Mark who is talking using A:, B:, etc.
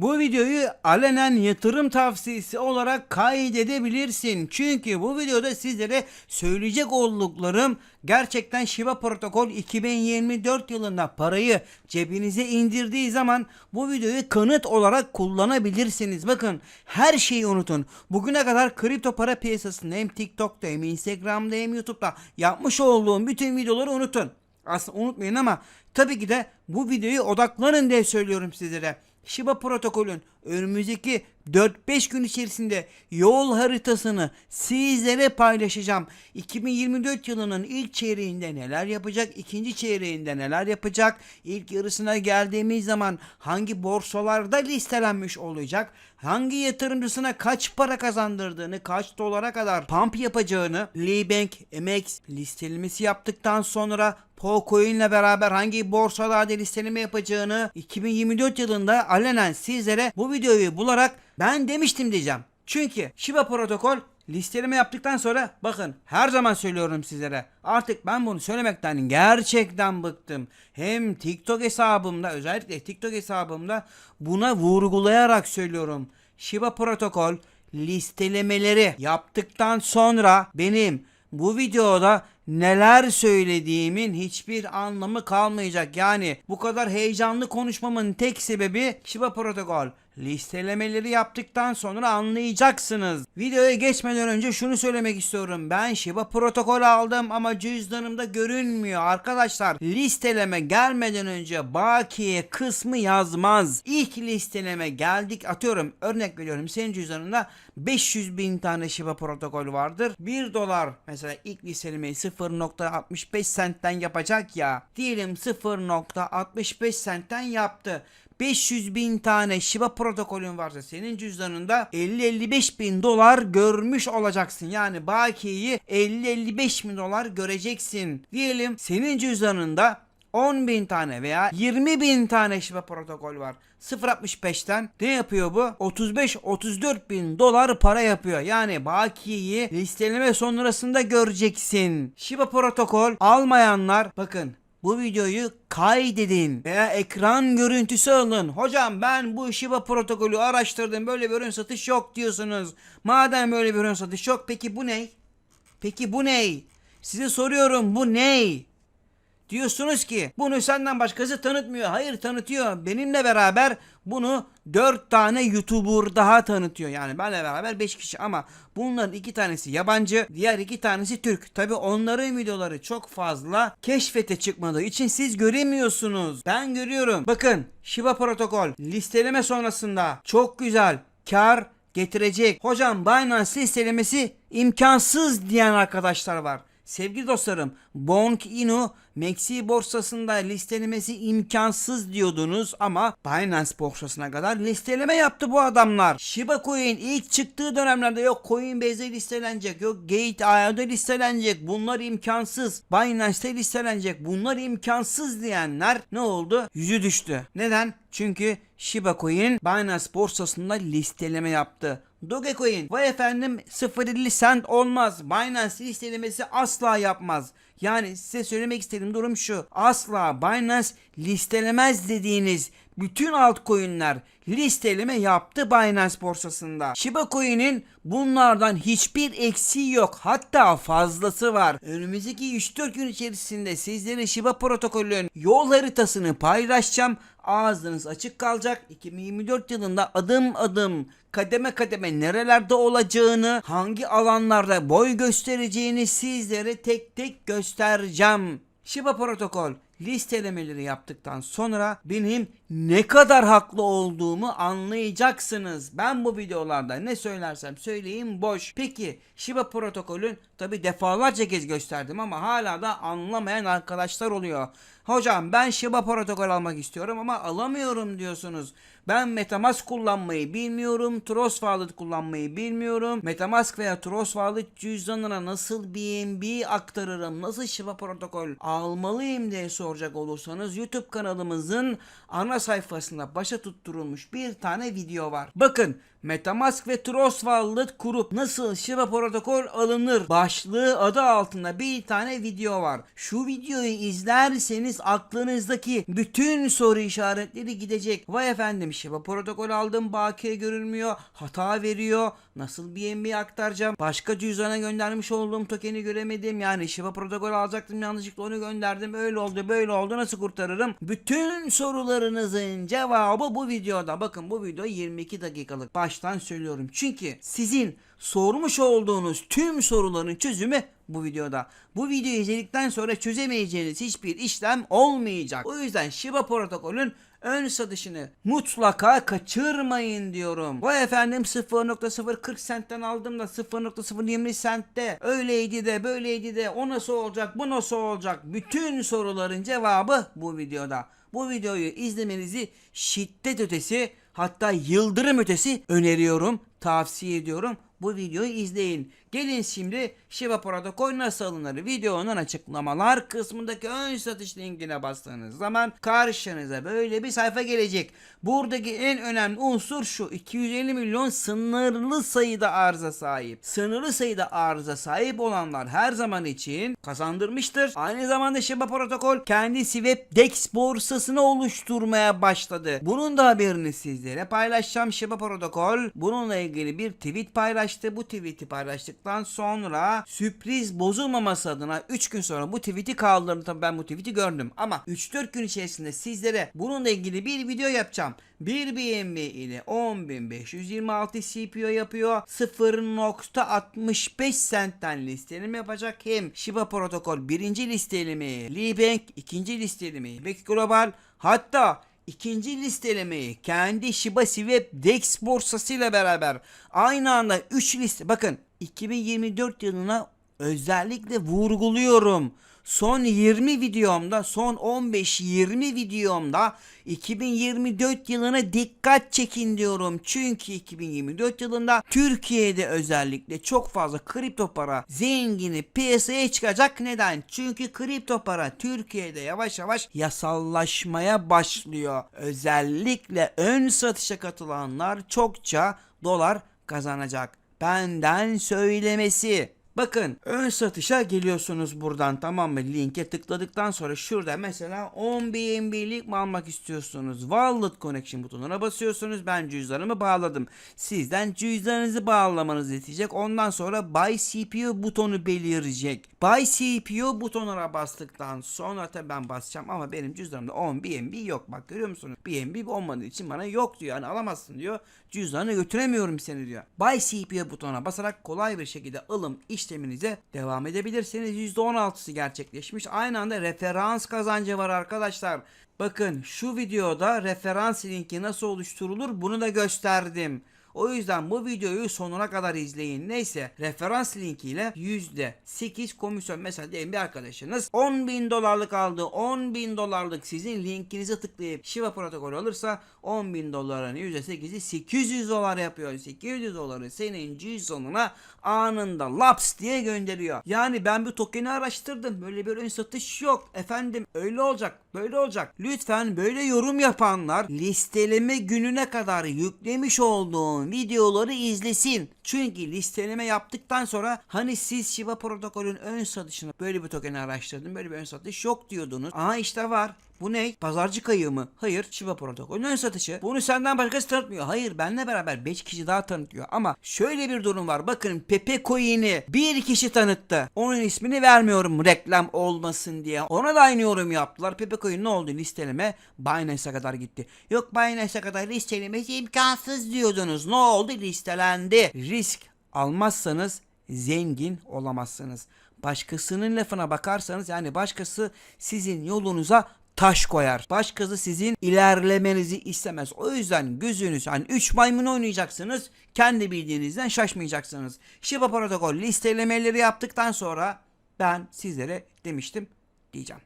A: Bu videoyu alenen yatırım tavsiyesi olarak kaydedebilirsin. Çünkü bu videoda sizlere söyleyecek olduklarım gerçekten Shiba Protokol 2024 yılında parayı cebinize indirdiği zaman bu videoyu kanıt olarak kullanabilirsiniz. Bakın her şeyi unutun. Bugüne kadar kripto para piyasasında hem TikTok'ta hem Instagram'da hem YouTube'da yapmış olduğum bütün videoları unutun. Aslında unutmayın ama tabii ki de bu videoyu odaklanın diye söylüyorum sizlere. Shiba protokolün önümüzdeki 4-5 gün içerisinde yol haritasını sizlere paylaşacağım. 2024 yılının ilk çeyreğinde neler yapacak, ikinci çeyreğinde neler yapacak, ilk yarısına geldiğimiz zaman hangi borsalarda listelenmiş olacak, hangi yatırımcısına kaç para kazandırdığını, kaç dolara kadar pump yapacağını, Libank, MX listelemesi yaptıktan sonra Pocoin ile beraber hangi borsalarda listeleme yapacağını 2024 yılında alenen sizlere bu videoyu bularak ben demiştim diyeceğim. Çünkü Shiba protokol listeleme yaptıktan sonra bakın her zaman söylüyorum sizlere artık ben bunu söylemekten gerçekten bıktım. Hem TikTok hesabımda özellikle TikTok hesabımda buna vurgulayarak söylüyorum. Shiba protokol listelemeleri yaptıktan sonra benim bu videoda neler söylediğimin hiçbir anlamı kalmayacak. Yani bu kadar heyecanlı konuşmamın tek sebebi Shiba Protokol. Listelemeleri yaptıktan sonra anlayacaksınız. Videoya geçmeden önce şunu söylemek istiyorum. Ben Shiba Protokol aldım ama cüzdanımda görünmüyor. Arkadaşlar listeleme gelmeden önce bakiye kısmı yazmaz. İlk listeleme geldik atıyorum örnek veriyorum senin cüzdanında 500 bin tane Shiba Protokol vardır. 1 dolar mesela ilk listelemeyi 0.65 sentten yapacak ya. Diyelim 0.65 sentten yaptı. 500 bin tane Shiba protokolün varsa senin cüzdanında 50-55 bin dolar görmüş olacaksın. Yani bakiyeyi 50-55 bin dolar göreceksin. Diyelim senin cüzdanında 10 bin tane veya 20 bin tane Shiba protokol var. 0.65'ten ne yapıyor bu? 35-34 bin dolar para yapıyor. Yani bakiyeyi listeleme sonrasında göreceksin. Shiba protokol almayanlar bakın bu videoyu kaydedin veya ekran görüntüsü alın. Hocam ben bu Shiba protokolü araştırdım böyle bir ürün satış yok diyorsunuz. Madem böyle bir ürün satış yok peki bu ne? Peki bu ne? Size soruyorum bu ne? Diyorsunuz ki bunu senden başkası tanıtmıyor. Hayır tanıtıyor. Benimle beraber bunu 4 tane YouTuber daha tanıtıyor. Yani benle beraber 5 kişi ama bunların 2 tanesi yabancı, diğer 2 tanesi Türk. Tabi onların videoları çok fazla keşfete çıkmadığı için siz göremiyorsunuz. Ben görüyorum. Bakın Shiba protokol listeleme sonrasında çok güzel kar getirecek. Hocam Binance listelemesi imkansız diyen arkadaşlar var. Sevgili dostlarım, Bonk Inu Maxi borsasında listelemesi imkansız diyordunuz ama Binance borsasına kadar listeleme yaptı bu adamlar. Shiba Coin ilk çıktığı dönemlerde yok Coinbase'de listelenecek, yok Gate.io'da listelenecek. Bunlar imkansız. Binance'te listelenecek. Bunlar imkansız diyenler ne oldu? Yüzü düştü. Neden? Çünkü Shiba Coin Binance borsasında listeleme yaptı. Dogecoin vay efendim 0.50 cent olmaz. Binance listelemesi asla yapmaz. Yani size söylemek istediğim durum şu. Asla Binance listelemez dediğiniz bütün altcoin'ler listeleme yaptı Binance borsasında. Shiba Coin'in bunlardan hiçbir eksiği yok. Hatta fazlası var. Önümüzdeki 3-4 gün içerisinde sizlere Shiba protokolün yol haritasını paylaşacağım. Ağzınız açık kalacak. 2024 yılında adım adım kademe kademe nerelerde olacağını, hangi alanlarda boy göstereceğini sizlere tek tek göstereceğim. Shiba protokol listelemeleri yaptıktan sonra benim ne kadar haklı olduğumu anlayacaksınız. Ben bu videolarda ne söylersem söyleyeyim boş. Peki Shiba protokolün tabi defalarca kez gösterdim ama hala da anlamayan arkadaşlar oluyor. Hocam ben Shiba protokol almak istiyorum ama alamıyorum diyorsunuz. Ben Metamask kullanmayı bilmiyorum. Trust Wallet kullanmayı bilmiyorum. Metamask veya Trust Wallet cüzdanına nasıl BNB aktarırım? Nasıl Shiba protokol almalıyım diye soracak olursanız YouTube kanalımızın ana sayfasında başa tutturulmuş bir tane video var. Bakın Metamask ve Trust Wallet kurup nasıl Shiba protokol alınır başlığı adı altında bir tane video var. Şu videoyu izlerseniz aklınızdaki bütün soru işaretleri gidecek. Vay efendim Shiba protokol aldım bakiye görünmüyor. Hata veriyor. Nasıl BNB aktaracağım? Başka cüzdana göndermiş olduğum tokeni göremedim. Yani Shiba protokol alacaktım yanlışlıkla onu gönderdim. Öyle oldu böyle oldu nasıl kurtarırım? Bütün sorularınızın cevabı bu videoda. Bakın bu video 22 dakikalık. Baştan söylüyorum. Çünkü sizin sormuş olduğunuz tüm soruların çözümü bu videoda. Bu videoyu izledikten sonra çözemeyeceğiniz hiçbir işlem olmayacak. O yüzden Shiba protokolün ön satışını mutlaka kaçırmayın diyorum. Bu efendim 0.040 sentten aldım da 0.020 sentte öyleydi de böyleydi de o nasıl olacak bu nasıl olacak bütün soruların cevabı bu videoda. Bu videoyu izlemenizi şiddet ötesi hatta yıldırım ötesi öneriyorum, tavsiye ediyorum. Bu videoyu izleyin. Gelin şimdi Shiba Protokol nasıl alınır? Videonun açıklamalar kısmındaki ön satış linkine bastığınız zaman karşınıza böyle bir sayfa gelecek. Buradaki en önemli unsur şu. 250 milyon sınırlı sayıda arıza sahip. Sınırlı sayıda arıza sahip olanlar her zaman için kazandırmıştır. Aynı zamanda Shiba Protokol kendi Swap DEX borsasını oluşturmaya başladı. Bunun da haberini sizlere paylaşacağım. Shiba Protokol bununla ilgili bir tweet paylaştı. Bu tweet'i paylaştıktan sonra sürpriz bozulmaması adına 3 gün sonra bu tweet'i kaldırdı. Tabii ben bu tweet'i gördüm ama 3-4 gün içerisinde sizlere bununla ilgili bir video yapacağım. 1 BNB ile 10.526 CPO yapıyor. 0.65 sentten listeleme yapacak. Hem Shiba Protokol birinci listelemi, Libank ikinci listelemi, Beck Global hatta ikinci listelemeyi kendi Shiba Swap DEX borsasıyla beraber aynı anda 3 liste bakın 2024 yılına özellikle vurguluyorum. Son 20 videomda, son 15-20 videomda 2024 yılına dikkat çekin diyorum. Çünkü 2024 yılında Türkiye'de özellikle çok fazla kripto para zengini piyasaya çıkacak. Neden? Çünkü kripto para Türkiye'de yavaş yavaş yasallaşmaya başlıyor. Özellikle ön satışa katılanlar çokça dolar kazanacak. Benden söylemesi. Bakın ön satışa geliyorsunuz buradan tamam mı? Linke tıkladıktan sonra şurada mesela 10 BNB'lik mi almak istiyorsunuz? Wallet Connection butonuna basıyorsunuz. Ben cüzdanımı bağladım. Sizden cüzdanınızı bağlamanız isteyecek. Ondan sonra Buy CPU butonu belirecek. Buy CPU butonuna bastıktan sonra tabii ben basacağım ama benim cüzdanımda 10 BNB yok. Bak görüyor musunuz? BNB olmadığı için bana yok diyor. Yani alamazsın diyor. Cüzdanı götüremiyorum seni diyor. Buy CPU butonuna basarak kolay bir şekilde alım işleminize devam edebilirsiniz. %16'sı gerçekleşmiş. Aynı anda referans kazancı var arkadaşlar. Bakın şu videoda referans linki nasıl oluşturulur bunu da gösterdim. O yüzden bu videoyu sonuna kadar izleyin. Neyse referans linkiyle %8 komisyon mesela diyelim bir arkadaşınız 10 bin dolarlık aldı. 10 bin dolarlık sizin linkinize tıklayıp Shiba protokol alırsa 10 bin doların %8'i 800 dolar yapıyor. 800 doları senin cüzdanına anında laps diye gönderiyor. Yani ben bu tokeni araştırdım. Böyle bir ön satış yok. Efendim öyle olacak. Böyle olacak. Lütfen böyle yorum yapanlar listeleme gününe kadar yüklemiş olduğum videoları izlesin. Çünkü listeleme yaptıktan sonra hani siz Shiba protokolün ön satışını böyle bir tokeni araştırdım. Böyle bir ön satış yok diyordunuz. Aha işte var. Bu ne? Pazarcı kayığı mı? Hayır. Shiba protokolün ön satışı. Bunu senden başkası tanıtmıyor. Hayır. Benle beraber 5 kişi daha tanıtıyor. Ama şöyle bir durum var. Bakın Pepe Coin'i bir kişi tanıttı. Onun ismini vermiyorum reklam olmasın diye. Ona da aynı yorum yaptılar. Pepe Coin ne oldu? Listeleme Binance'a kadar gitti. Yok Binance'a kadar listelemesi imkansız diyordunuz. Ne oldu? Listelendi. Risk almazsanız zengin olamazsınız. Başkasının lafına bakarsanız yani başkası sizin yolunuza taş koyar. Başkası sizin ilerlemenizi istemez. O yüzden gözünüz hani 3 maymun oynayacaksınız. Kendi bildiğinizden şaşmayacaksınız. Shiba protokol listelemeleri yaptıktan sonra ben sizlere demiştim diyeceğim.